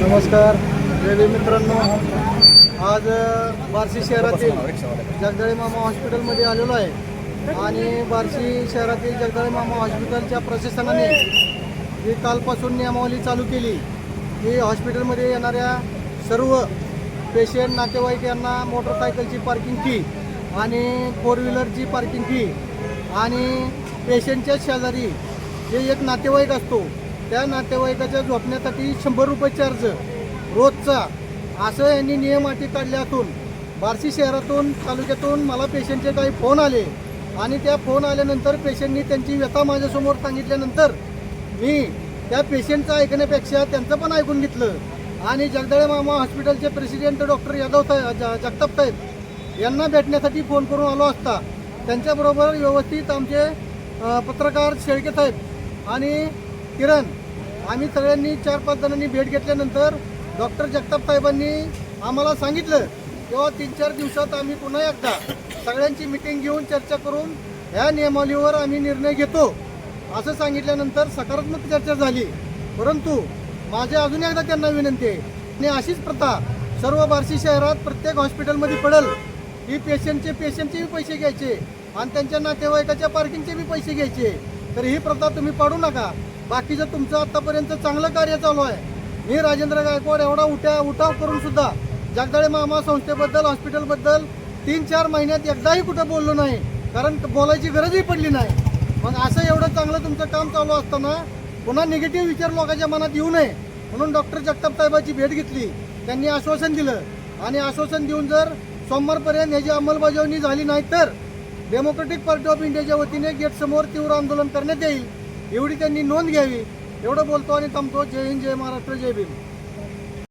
नमस्कार. रेल्वे मित्रांनो आज बार्शी शहरातील जगदाळे मामा हॉस्पिटलमध्ये आलेलो आहे. आणि बार्शी शहरातील जगदाळे मामा हॉस्पिटलच्या प्रशासनाने जी कालपासून नियमावली चालू केली. की हॉस्पिटलमध्ये येणाऱ्या सर्व पेशंट नातेवाईक यांना मोटरसायकलची पार्किंग फी आणि फोर व्हीलरची पार्किंग फी आणि पेशंटच्या शेजारी जे एक नातेवाईक असतो त्या नातेवाईकाच्या झोपण्यासाठी शंभर रुपये चार्ज रोजचा. असं यांनी नियम अटी काढल्यातून बार्शी शहरातून तालुक्यातून मला पेशंटचे काही फोन आले आणि त्या फोन आल्यानंतर पेशंटनी त्यांची व्यथा माझ्यासमोर सांगितल्यानंतर मी त्या पेशंटचं ऐकण्यापेक्षा त्यांचं पण ऐकून घेतलं. आणि जगदाळे मामा हॉस्पिटलचे प्रेसिडेंट डॉक्टर यादव साहेब जगताप साहेब यांना भेटण्यासाठी फोन करून आलो असता. त्यांच्याबरोबर व्यवस्थित आमचे पत्रकार शेळके साहेब आणि किरण आम्ही सगळ्यांनी चार पाच जणांनी भेट घेतल्यानंतर डॉक्टर जगताप साहेबांनी आम्हाला सांगितलं तेव्हा तीन चार दिवसात आम्ही पुन्हा एकदा सगळ्यांची मिटिंग घेऊन चर्चा करून ह्या नियमावलीवर आम्ही निर्णय घेतो. असं सांगितल्यानंतर सकारात्मक चर्चा झाली. परंतु माझे अजून एकदा त्यांना विनंती आहे आणि अशीच प्रथा सर्व बार्शी शहरात प्रत्येक हॉस्पिटलमध्ये पडेल. ही पेशंटचे पेशंटचे बी पैसे घ्यायचे आणि त्यांच्या नातेवाईकाच्या पार्किंगचे बी पैसे घ्यायचे. तर ही प्रथा तुम्ही पाडू नका. बाकीचं तुमचं आतापर्यंत चांगलं कार्य चालू आहे. मी राजेंद्र गायकवाड एवढा उठ्या उठाव करून सुद्धा जगदाळे मामा संस्थेबद्दल हॉस्पिटलबद्दल तीन चार महिन्यात एकदाही कुठं बोललो नाही. कारण बोलायची गरजही पडली नाही. मग असं एवढं चांगलं तुमचं काम चालू असताना पुन्हा निगेटिव्ह विचार लोकांच्या मनात येऊ नये. म्हणून डॉक्टर जगताप साहेबाची भेट घेतली. त्यांनी आश्वासन दिलं. आणि आश्वासन देऊन जर सोमवारपर्यंत ह्याची अंमलबजावणी झाली नाही तर डेमोक्रेटिक पार्टी ऑफ इंडियाच्या वतीने गेटसमोर तीव्र आंदोलन करण्यात येईल. एवढी त्यांनी नोंद घ्यावी. एवढं बोलतो आणि थांबतो. जय हिंद जय महाराष्ट्र जय भीम.